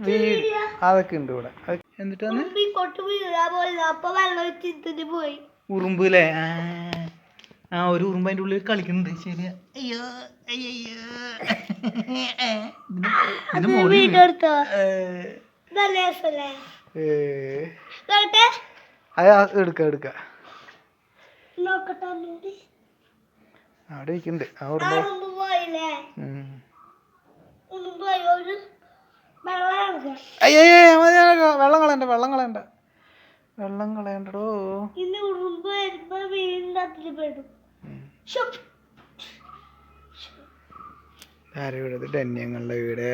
വീട്. അതൊക്കെ ഉണ്ട് ഇവിടെ. എന്നിട്ടാണ് ഉറുമ്പ് അല്ലേ ആ. ഒരു ഉറുമ്പ് അതിന്റെ ഉള്ളിൽ കളിക്കുന്നുണ്ട്. ശരിയാ. അയ്യോ ഇതിന്റെ അത് എടുക്ക എടുക്ക. അവിടെ ഇരിക്കുന്നുണ്ട്. ആ ഉറുമ്പ്. ഉം. അയ്യേ മതി വെള്ളം കളയണ്ട വെള്ളം കളയണ്ട വെള്ളം കളയണ്ടടോ ഇന്ന് ഉറുമ്പ് വരുമ്പോ പെടും. ശ്ശോ. ആരെ വീട് ധന്യങ്ങളുടെ വീട്.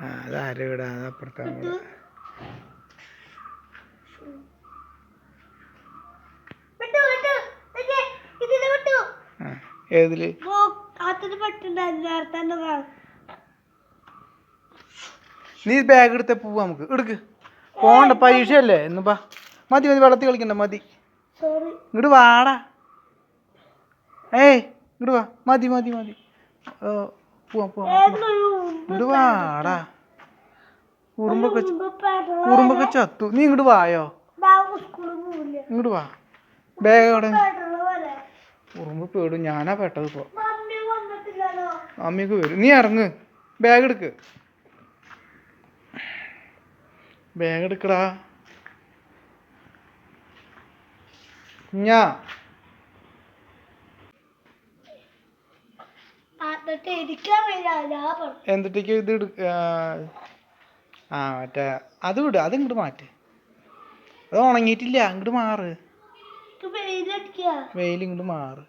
ആ അത് ആരെ വീടാ. അത് അപ്പുറത്താണ് വീട് ഏതിൽ? പറ്റുണ്ടായിരുന്നു നേരത്തെ നീ ബാഗ് എടുത്ത പോവാ നമുക്ക്. എടുക്ക്. പോണ്ട പരീക്ഷയല്ലേ? പാ മതി മതി വെള്ളത്തിൽ കളിക്കണ്ട മതി. ഇങ്ങട് ഇങ്ങോട്ട് വാടാ. ഏയ് ഇങ്ങോട്ട് വാ. മതി മതി മതി. പോവാം പോവാം ഇങ്ങോട്ട് വാടാ. ഉറുമ്പൊക്കെ ഉറുമ്പൊക്കെ ചത്തു. നീ ഇങ്ങോട്ട് വായോ? ഇങ്ങോട്ട് വാ. ബാഗ് അവിടെ ഉറുമ്പ് പേടും. ഞാനാ പെട്ടത് ഇപ്പോൾ അമ്മയൊക്കെ വരും. നീ ഇറങ്ങ്. ബാഗ് എടുക്ക്. ബാഗ് എടുക്കടാ. ഞാ. എന്നിട്ടേക്ക് ഇത് ആ മറ്റേ അത് വിട് അത് ഇങ്ങോട്ട് മാറ്റ്. അത് ഉണങ്ങിയിട്ടില്ല ഇങ്ങോട്ട് മാറ്. വെയിൽ ഇങ്ങോട്ട് മാറ്.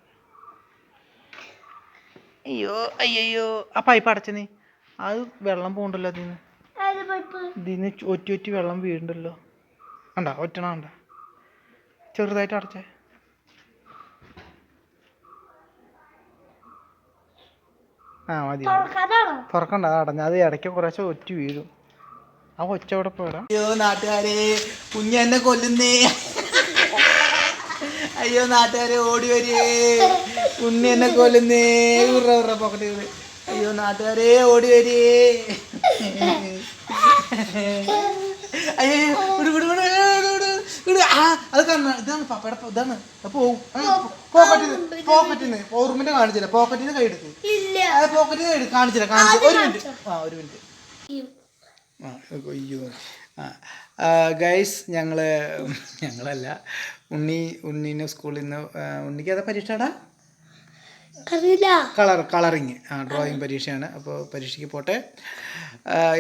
അയ്യോ അയ്യോ ആ പൈപ്പ് അടച്ച അത് വെള്ളം പോകണ്ടല്ലോ അതിന് ഏത് പൈപ്പ് ഇതിന് ഒറ്റി ഒറ്റി വെള്ളം വീഴുണ്ടല്ലോ കണ്ട? ഒറ്റണ കണ്ട? ചെറുതായിട്ട് അടച്ചേ. ആ മതി തുറക്കണ്ട അടഞ്ഞ. അത് ഇടയ്ക്ക് കുറേശ്ശെ ഒറ്റ വീഴും. ആ ഒച്ച അവിടെ പോരാ അയ്യോ നാട്ടുകാരെ കുഞ്ഞ എന്നെ കൊല്ലുന്നേ. അയ്യോ നാട്ടുകാരെ ഓടി വരേ. കുഞ്ഞ എന്നെ കൊല്ലുന്നേ. ഉറ ഉറ പോക്കറ്റ് അയ്യോ നാട്ടുകാരെ ഓടി വരേ. അയ്യോ വിട് വിട് വിട് വിട് വിട് വിട്. ആ അത് കാണണം. ഇതാണ് പപ്പയുടെ ഇതാണ്. പോവും ഓർമ്മിന്റെ കാണിച്ചില്ല. പോക്കറ്റിൽ കൈ എടുക്ക്. ഇല്ല. കൈ കാണിച്ചില്ല കാണിച്ചില്ല. ഒരു മിനിറ്റ്. ആ ഒരു മിനിറ്റ്. ആ അയ്യോ ആ ഗൈസ് ഞങ്ങൾ ഞങ്ങളല്ല. ഉണ്ണി ഉണ്ണീനെ സ്കൂളിൽ നിന്ന് ഉണ്ണിക്ക് ഏതാ പരീക്ഷടാ അറിയില്ല കളർ കളറിങ്. ആ ഡ്രോയിങ് പരീക്ഷയാണ്. അപ്പോൾ പരീക്ഷയ്ക്ക് പോട്ടെ.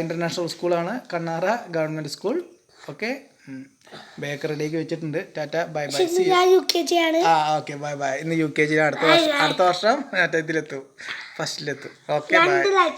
ഇന്റർനാഷണൽ സ്കൂളാണ്. Kannara government school. ഓക്കെ? ബേക്കറിയിലേക്ക് വെച്ചിട്ടുണ്ട്. Tata bye bye. സി ഞാൻ യു കെ ജി ആണ്. ആ ഓക്കെ ബൈ ബൈ. ഇന്ന് യു കെ ജി അടുത്ത വർഷം അടുത്ത വർഷം ഇതിലെത്തും. ഫസ്റ്റിലെത്തും ഓക്കെ ബൈ.